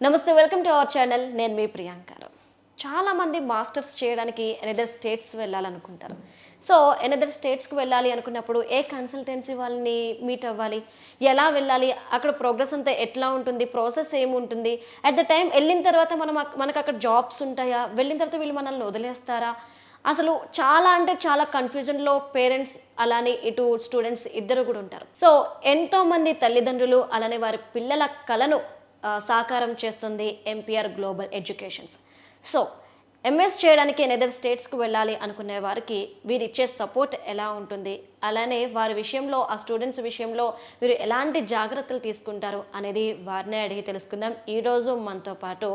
నమస్తే welcome to our channel. నేను మీ ప్రియాంక చాలామంది మాస్టర్స్ చేయడానికి ఎనదర్ స్టేట్స్ వెళ్ళాలనుకుంటారు. సో ఎనదర్ స్టేట్స్కి వెళ్ళాలి అనుకున్నప్పుడు ఏ కన్సల్టెన్సీ వాళ్ళని మీట్ అవ్వాలి? ఎలా వెళ్ళాలి? అక్కడ ప్రోగ్రెస్ అంతా ఎట్లా ఉంటుంది? ప్రాసెస్ ఏముంటుంది? అట్ ద టైం వెళ్ళిన తర్వాత మనం మనకు అక్కడ జాబ్స్ ఉంటాయా? వెళ్ళిన తర్వాత వీళ్ళు మనల్ని వదిలేస్తారా? అసలు చాలా అంటే చాలా కన్ఫ్యూజన్లో పేరెంట్స్ అలానే ఇటు స్టూడెంట్స్ ఇద్దరు కూడా ఉంటారు. సో ఎంతోమంది తల్లిదండ్రులు అలానే వారి పిల్లల కలను సాకారం చేస్తుంది MPR global educations. So MS చేయడానికి ఎనదర్ స్టేట్స్కి వెళ్ళాలి అనుకునే వారికి వీరు ఇచ్చే సపోర్ట్ ఎలా ఉంటుంది? అలానే వారి విషయంలో ఆ స్టూడెంట్స్ విషయంలో మీరు ఎలాంటి జాగ్రత్తలు తీసుకుంటారు అనేది వారినే అడిగి తెలుసుకుందాం. ఈరోజు మనతో పాటు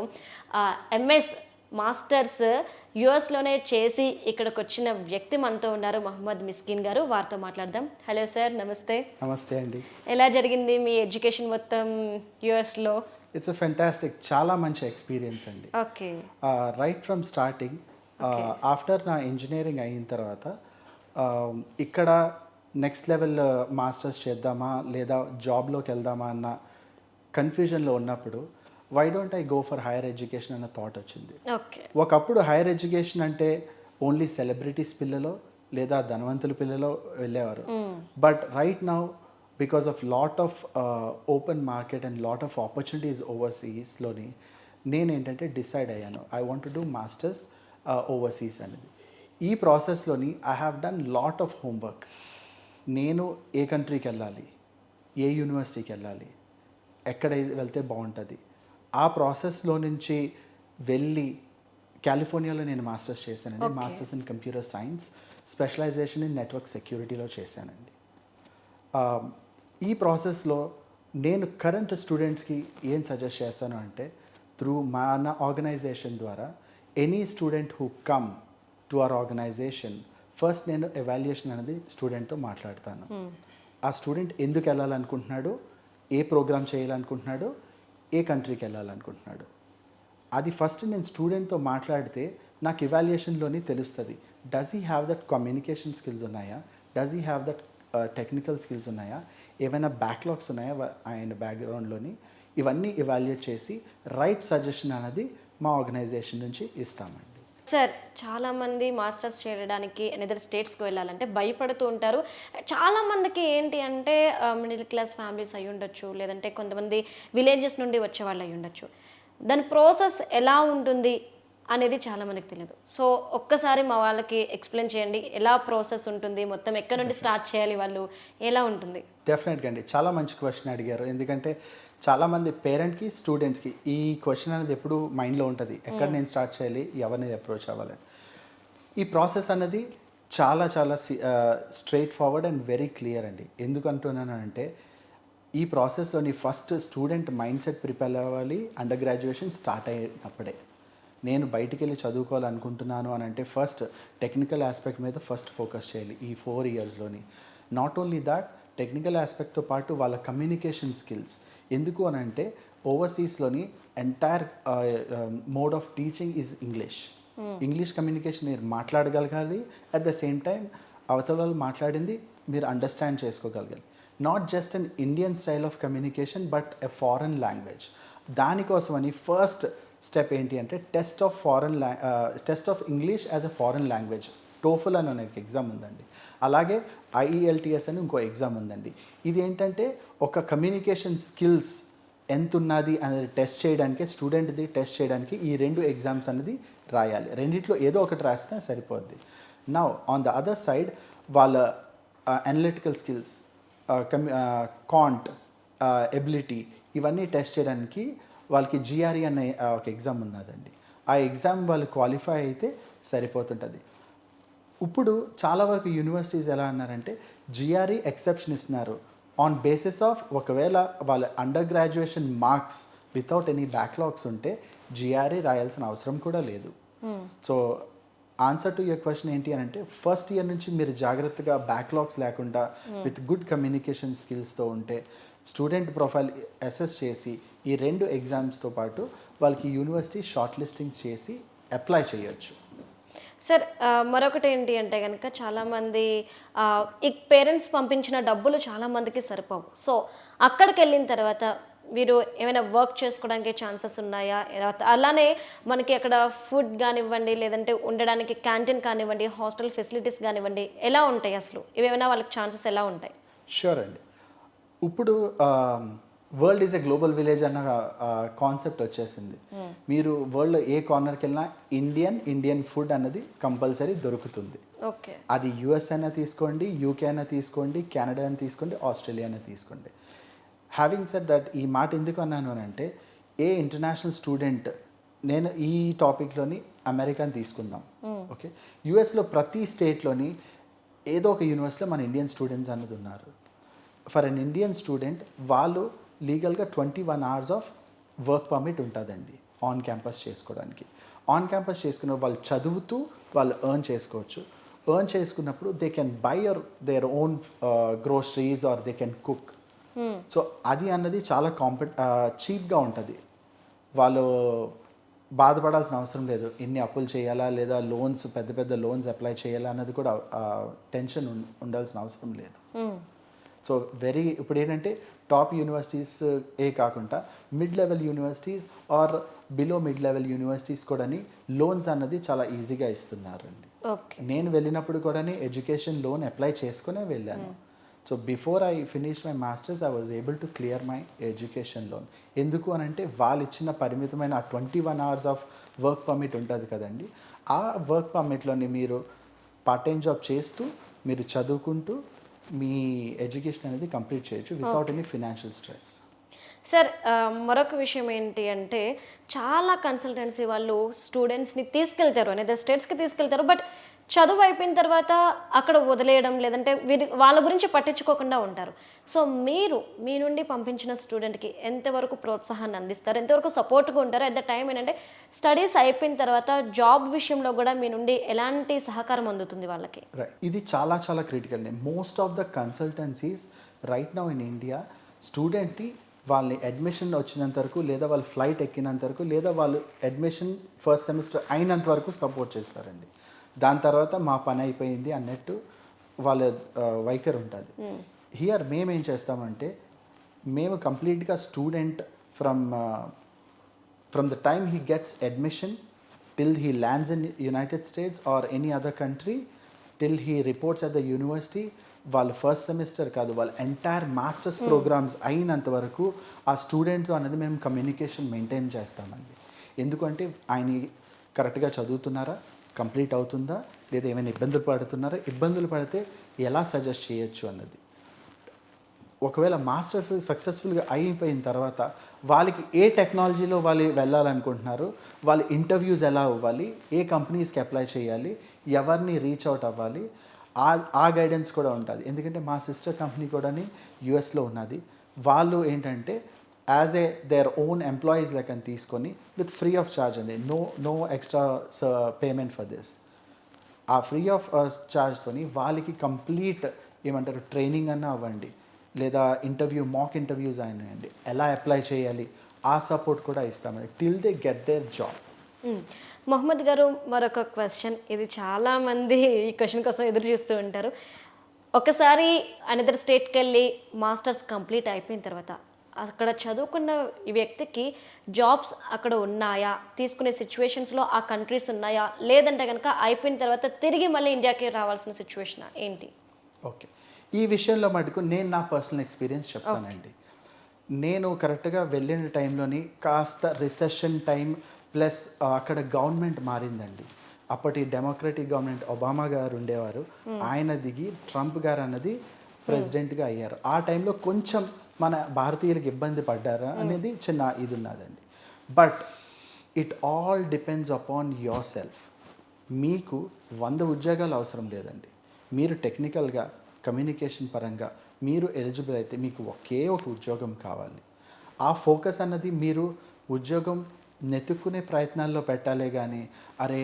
ఎంఎస్ మాస్టర్స్ యుఎస్లోనే చేసి ఇక్కడికి వచ్చిన వ్యక్తి మనతో ఉన్నారు మహమ్మద్ మిస్కిన్ గారు. వారితో మాట్లాడదాం. హలో సార్ నమస్తే. నమస్తే అండి. ఎలా జరిగింది మీ ఎడ్యుకేషన్ మొత్తం యుఎస్లో? ఇట్స్ అ ఫెంటాస్టిక్ చాలా మంచి ఎక్స్పీరియన్స్ అండి. Okay. Right from starting after నా ఇంజనీరింగ్ అయిన తర్వాత uh, ఇక్కడ నెక్స్ట్ లెవెల్ మాస్టర్స్ చేద్దామా లేదా జాబ్లోకి వెళ్దామా అన్న కన్ఫ్యూజన్లో ఉన్నప్పుడు why don't I go for higher education అన్న థాట్ వచ్చింది. ఓకే ఒకప్పుడు హైయర్ ఎడ్యుకేషన్ అంటే ఓన్లీ సెలబ్రిటీస్ పిల్లలో లేదా ధనవంతుల పిల్లలో వెళ్ళేవారు. But right now because of lot of open market and lot of opportunities ఓవర్సీస్లోని నేను ఏంటంటే డిసైడ్ అయ్యాను. I want do masters overseas అనేది ఈ ప్రాసెస్లోని I have done lot of homework నేను ఏ కంట్రీకి వెళ్ళాలి? ఏ యూనివర్సిటీకి వెళ్ళాలి? ఎక్కడ వెళ్తే బాగుంటుంది? ఆ ప్రాసెస్లో నుంచి వెళ్ళి కాలిఫోర్నియాలో నేను మాస్టర్స్ చేశానండి. Masters in computer science specialization in network సెక్యూరిటీలో చేశానండి. ఈ ప్రాసెస్లో నేను కరెంట్ స్టూడెంట్స్కి ఏం సజెస్ట్ చేస్తాను అంటే త్రూ మన ఆర్గనైజేషన్ ద్వారా any student who come to our organisation first నేను ఎవాల్యుయేషన్ అనేది స్టూడెంట్తో మాట్లాడతాను. ఆ స్టూడెంట్ ఎందుకు వెళ్ళాలనుకుంటున్నాడు? ఏ ప్రోగ్రామ్ చేయాలనుకుంటున్నాడు? ఏ కంట్రీకి వెళ్ళాలనుకుంటున్నాడు? అది ఫస్ట్ నేను స్టూడెంట్తో మాట్లాడితే నాకు ఇవాల్యుయేషన్లోని తెలుస్తుంది. Does he have that communication skills ఉన్నాయా? Does he have that technical skills ఉన్నాయా? ఏమైనా బ్యాక్లాగ్స్ ఉన్నాయా ఆయన బ్యాక్గ్రౌండ్లోని ఇవన్నీ ఇవాల్యుయేట్ చేసి రైట్ సజెషన్ అనేది మా ఆర్గనైజేషన్ నుంచి ఇస్తామండి. సార్ చాలా మంది మాస్టర్స్ చేయడానికి ఎనదర్ స్టేట్స్కి వెళ్ళాలంటే భయపడుతూ ఉంటారు. చాలా మందికి ఏంటి అంటే మిడిల్ క్లాస్ ఫ్యామిలీస్ అయి ఉండొచ్చు లేదంటే కొంతమంది విలేజెస్ నుండి వచ్చే వాళ్ళు అయి ఉండొచ్చు. దాని ప్రాసెస్ ఎలా ఉంటుంది అనేది చాలా మందికి తెలియదు. సో ఒక్కసారి మా వాళ్ళకి ఎక్స్ప్లెయిన్ చేయండి ఎలా ప్రాసెస్ ఉంటుంది మొత్తం ఎక్కడ నుండి స్టార్ట్ చేయాలి వాళ్ళు ఎలా ఉంటుంది? డెఫినెట్గా అండి. చాలా మంచి క్వశ్చన్ అడిగారు. ఎందుకంటే చాలామంది పేరెంట్కి స్టూడెంట్స్కి ఈ క్వశ్చన్ అనేది ఎప్పుడు మైండ్లో ఉంటుంది. ఎక్కడ నేను స్టార్ట్ చేయాలి? ఎవరిని అప్రోచ్ అవ్వాలని? ఈ ప్రాసెస్ అనేది చాలా చాలా straightforward and very clear అండి. ఎందుకు అంటున్నానంటే ఈ ప్రాసెస్లోని first student mind set prepare అవ్వాలి. అండర్ గ్రాడ్యుయేషన్ స్టార్ట్ అయినప్పుడే. నేను బయటికి వెళ్ళి చదువుకోవాలనుకుంటున్నాను అని అంటే ఫస్ట్ టెక్నికల్ ఆస్పెక్ట్ మీద ఫస్ట్ ఫోకస్ చేయాలి ఈ ఫోర్ ఇయర్స్లోని నాట్ ఓన్లీ దాట్ టెక్నికల్ ఆస్పెక్ట్తో పాటు వాళ్ళ కమ్యూనికేషన్ స్కిల్స్ ఎందుకు అని అంటే ఓవర్సీస్లోని entire mode of teaching is English English communication మీరు మాట్లాడగలగాలి. అట్ ద సేమ్ టైం అవతల వాళ్ళు మాట్లాడింది మీరు understand చేసుకోగలగాలి. Not just an Indian style of communication but a foreign language దానికోసమని ఫస్ట్ స్టెప్ ఏంటి అంటే test of foreign la test of English as a foreign language TOEFL అని ఒక ఎగ్జామ్ ఉందండి. అలాగే ఐఈఎల్టీఎస్ అని ఇంకో ఎగ్జామ్ ఉందండి. ఇది ఏంటంటే ఒక కమ్యూనికేషన్ స్కిల్స్ ఎంత ఉన్నది అనేది టెస్ట్ చేయడానికి స్టూడెంట్ది టెస్ట్ చేయడానికి ఈ రెండు ఎగ్జామ్స్ అనేది రాయాలి. రెండిట్లో ఏదో ఒకటి రాస్తే సరిపోద్ది. Now on the other side వాళ్ళ అనలిటికల్ స్కిల్స్ కాంట్ ఎబిలిటీ ఇవన్నీ టెస్ట్ చేయడానికి వాళ్ళకి జిఆర్ఈ అనే ఒక ఎగ్జామ్ ఉన్నదండి. ఆ ఎగ్జామ్ వాళ్ళు క్వాలిఫై అయితే సరిపోతుంటుంది. ఇప్పుడు చాలా వరకు యూనివర్సిటీస్ ఎలా అన్నారంటే జిఆర్ఈ ఎక్సెప్షన్ ఇస్తున్నారు. ఆన్ బేసిస్ ఆఫ్ ఒకవేళ వాళ్ళ under graduation marks without any backlogs ఉంటే జిఆర్ఈ రాయాల్సిన అవసరం కూడా లేదు. So answer to your question ఏంటి అని అంటే ఫస్ట్ ఇయర్ నుంచి మీరు జాగ్రత్తగా బ్యాక్లాగ్స్ లేకుండా విత్ గుడ్ కమ్యూనికేషన్ స్కిల్స్తో ఉంటే స్టూడెంట్ ప్రొఫైల్ అసెస్ చేసి ఈ రెండు ఎగ్జామ్స్తో పాటు వాళ్ళకి యూనివర్సిటీ షార్ట్ లిస్టింగ్ చేసి అప్లై చేయొచ్చు. సార్ మరొకటి ఏంటి అంటే కనుక చాలామంది ఈ పేరెంట్స్ పంపించిన డబ్బులు చాలామందికి సరిపోవు. సో అక్కడికి వెళ్ళిన తర్వాత మీరు ఏమైనా వర్క్ చేసుకోవడానికి ఛాన్సెస్ ఉన్నాయా? అలానే మనకి అక్కడ ఫుడ్ కానివ్వండి లేదంటే ఉండడానికి క్యాంటీన్ కానివ్వండి హాస్టల్ ఫెసిలిటీస్ కానివ్వండి ఎలా ఉంటాయి అసలు? ఇవేమైనా వాళ్ళకి ఛాన్సెస్ ఎలా ఉంటాయి? షూర్ అండి. ఇప్పుడు world is a global village అన్న కాన్సెప్ట్ వచ్చేసింది. మీరు వరల్డ్ ఏ కార్నర్కి వెళ్ళినా ఇండియన్ ఇండియన్ ఫుడ్ అన్నది కంపల్సరీ దొరుకుతుంది. ఓకే. అది యుఎస్ అయినా తీసుకోండి యూకే అయినా తీసుకోండి కెనడా అయినా తీసుకోండి ఆస్ట్రేలియా అయినా తీసుకోండి. హ్యావింగ్ సెట్ దట్ ఈ మాట ఎందుకు అన్నాను అని అంటే ఏ ఇంటర్నేషనల్ స్టూడెంట్ నేను ఈ టాపిక్లోని అమెరికాని తీసుకుందాం. ఓకే? యుఎస్లో ప్రతి స్టేట్లోని ఏదో ఒక యూనివర్సిటీలో మన ఇండియన్ స్టూడెంట్స్ అన్నది ఉన్నారు. ఫర్ అన్ ఇండియన్ స్టూడెంట్ వాళ్ళు లీగల్గా twenty one hours of work permit ఉంటుందండి ఆన్ క్యాంపస్ చేసుకోవడానికి. ఆన్ క్యాంపస్ చేసుకున్న వాళ్ళు చదువుతూ వాళ్ళు ఎర్న్ చేసుకోవచ్చు. ఎర్న్ చేసుకున్నప్పుడు they can buy your their own groceries or they can cook so అది అన్నది చాలా కాంపి చీప్గా ఉంటుంది. వాళ్ళు బాధపడాల్సిన అవసరం లేదు. ఎన్ని అప్పులు చేయాలా లేదా లోన్స్ పెద్ద పెద్ద లోన్స్ అప్లై చేయాలా అన్నది కూడా టెన్షన్ ఉండాల్సిన అవసరం లేదు. సో వెరీ ఇప్పుడు ఏంటంటే టాప్ యూనివర్సిటీస్ ఏ కాకుండా mid level universities or below mid level universities కూడా లోన్స్ అన్నది చాలా ఈజీగా ఇస్తున్నారండి. ఓకే నేను వెళ్ళినప్పుడు కూడా ఎడ్యుకేషన్ లోన్ అప్లై చేసుకునే వెళ్ళాను. So before I finish my masters I was able to clear my education loan ఎందుకు అని అంటే వాళ్ళు ఇచ్చిన పరిమితమైన twenty one hours of work permit ఉంటుంది కదండి. ఆ వర్క్ పర్మిట్లోని మీరు పార్ట్ టైం జాబ్ చేస్తూ మీరు చదువుకుంటూ మీ ఎడ్యుకేషన్ అనేది కంప్లీట్ చేయొచ్చు without any financial stress. Sir మరొక విషయం ఏంటి అంటే చాలా కన్సల్టెన్సీ వాళ్ళు స్టూడెంట్స్ని తీసుకెళ్తారు అనేది స్టేట్స్కి తీసుకెళ్తారు బట్ చదువు అయిపోయిన తర్వాత అక్కడ వదిలేయడం లేదంటే వీరి వాళ్ళ గురించి పట్టించుకోకుండా ఉంటారు. సో మీరు మీ నుండి పంపించిన స్టూడెంట్కి ఎంతవరకు ప్రోత్సాహాన్ని అందిస్తారు? ఎంతవరకు సపోర్ట్గా ఉంటారు? అట్ ద టైం ఏంటంటే స్టడీస్ అయిపోయిన తర్వాత జాబ్ విషయంలో కూడా మీ నుండి ఎలాంటి సహకారం అందుతుంది వాళ్ళకి? ఇది చాలా చాలా critical most of the consultancies right now in India స్టూడెంట్ని వాళ్ళని అడ్మిషన్ వచ్చినంత వరకు లేదా వాళ్ళు ఫ్లైట్ ఎక్కినంత వరకు లేదా వాళ్ళు అడ్మిషన్ ఫస్ట్ సెమిస్టర్ అయినంత వరకు సపోర్ట్ చేస్తారండి. దాని తర్వాత మా పని అయిపోయింది అన్నట్టు వాళ్ళ వైఖరి ఉంటుంది. హియర్ మేము ఏం చేస్తామంటే మేము కంప్లీట్గా student from from the time he gets admission till he lands in united states or any other country till he reports at the university వాళ్ళ ఫస్ట్ సెమిస్టర్ కాదు వాళ్ళ ఎంటైర్ మాస్టర్స్ ప్రోగ్రామ్స్ అయినంత వరకు ఆ స్టూడెంట్తో అనేది మేము కమ్యూనికేషన్ మెయింటైన్ చేస్తామండి. ఎందుకంటే ఆయన కరెక్ట్గా చదువుతున్నారా? కంప్లీట్ అవుతుందా లేదా ఏమైనా ఇబ్బందులు పడుతున్నారా? ఇబ్బందులు పడితే ఎలా సజెస్ట్ చేయొచ్చు అన్నది. ఒకవేళ మాస్టర్స్ సక్సెస్ఫుల్గా అయిపోయిన తర్వాత వాళ్ళకి ఏ టెక్నాలజీలో వాళ్ళు వెళ్ళాలనుకుంటున్నారు వాళ్ళ ఇంటర్వ్యూస్ ఎలా అవ్వాలి ఏ కంపెనీస్కి అప్లై చేయాలి ఎవరిని రీచ్ అవుట్ అవ్వాలి ఆ ఆ గైడెన్స్ కూడా ఉంటుంది. ఎందుకంటే మా సిస్టర్ కంపెనీ కూడాని యుఎస్లో ఉన్నది. వాళ్ళు ఏంటంటే as a their own employees లెక్కన తీసుకొని విత్ ఫ్రీ ఆఫ్ ఛార్జ్ అండి. No no extra payment for this ఆ ఫ్రీ ఆఫ్ ఛార్జ్తోని వాళ్ళకి కంప్లీట్ ఏమంటారు ట్రైనింగ్ అన్న అవ్వండి. లేదా ఇంటర్వ్యూ మాక్ ఇంటర్వ్యూస్ అయినాయండి. ఎలా అప్లై చేయాలి? ఆ సపోర్ట్ కూడా ఇస్తామండి till they get their job Mohammed garu మరొక క్వశ్చన్ ఇది చాలామంది ఈ క్వశ్చన్ కోసం ఎదురు చూస్తూ ఉంటారు. ఒకసారి అనదర్ స్టేట్కి వెళ్ళి మాస్టర్స్ కంప్లీట్ అయిపోయిన తర్వాత అక్కడ చదువుకున్న వ్యక్తికి జాబ్స్ అక్కడ ఉన్నాయా? తీసుకునే సిచ్యువేషన్స్లో ఆ కంట్రీస్ ఉన్నాయా? లేదంటే కనుక అయిపోయిన తర్వాత తిరిగి మళ్ళీ ఇండియాకి రావాల్సిన సిచ్యువేషన్ ఏంటి? ఓకే. ఈ విషయంలో మటుకు నేను నా పర్సనల్ ఎక్స్పీరియన్స్ చెప్తానండి. నేను కరెక్ట్గా వెళ్ళిన టైంలోని కాస్త రిసెషన్ టైం ప్లస్ అక్కడ గవర్నమెంట్ మారిందండి. అప్పటి డెమోక్రటిక్ గవర్నమెంట్ ఒబామా గారు ఉండేవారు. ఆయన దిగి ట్రంప్ గారు అన్నది ప్రెసిడెంట్గా అయ్యారు. ఆ టైంలో కొంచెం మన భారతీయులకు ఇబ్బంది పడ్డారా అనేది చిన్న ఇది ఉన్నదండి but it all depends upon yourself మీకు వంద ఉద్యోగాలు అవసరం లేదండి. మీరు టెక్నికల్గా కమ్యూనికేషన్ పరంగా మీరు ఎలిజిబుల్ అయితే మీకు ఒకే ఒక ఉద్యోగం కావాలి. ఆ ఫోకస్ అన్నది మీరు ఉద్యోగం నెతుక్కునే ప్రయత్నాల్లో పెట్టాలే కానీ అరే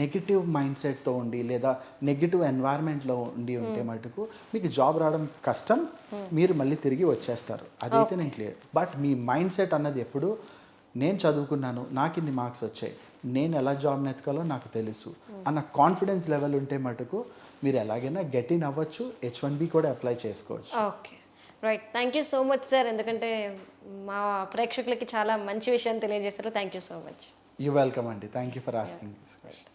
నెగిటివ్ మైండ్ సెట్తో ఉండి లేదా నెగిటివ్ ఎన్వైర్న్మెంట్లో ఉండి ఉంటే మటుకు మీకు జాబ్ రావడం కష్టం మీరు మళ్ళీ తిరిగి వచ్చేస్తారు. అదైతే నేను క్లియర్ బట్ మీ మైండ్ సెట్ అన్నది ఎప్పుడు నేను చదువుకున్నాను నాకు ఇన్ని మార్క్స్ వచ్చాయి నేను ఎలా జాబ్ నెతకాలో నాకు తెలుసు అన్న కాన్ఫిడెన్స్ లెవెల్ ఉంటే మటుకు మీరు ఎలాగైనా గెట్ ఇన్ అవ్వచ్చు హెచ్ వన్ బి కూడా అప్లై చేసుకోవచ్చు. Okay right thank you so much sir ఎందుకంటే మా ప్రేక్షకులకి చాలా మంచి విషయం తెలియజేశారు. Thank you so much you welcome అండి thank you for asking this question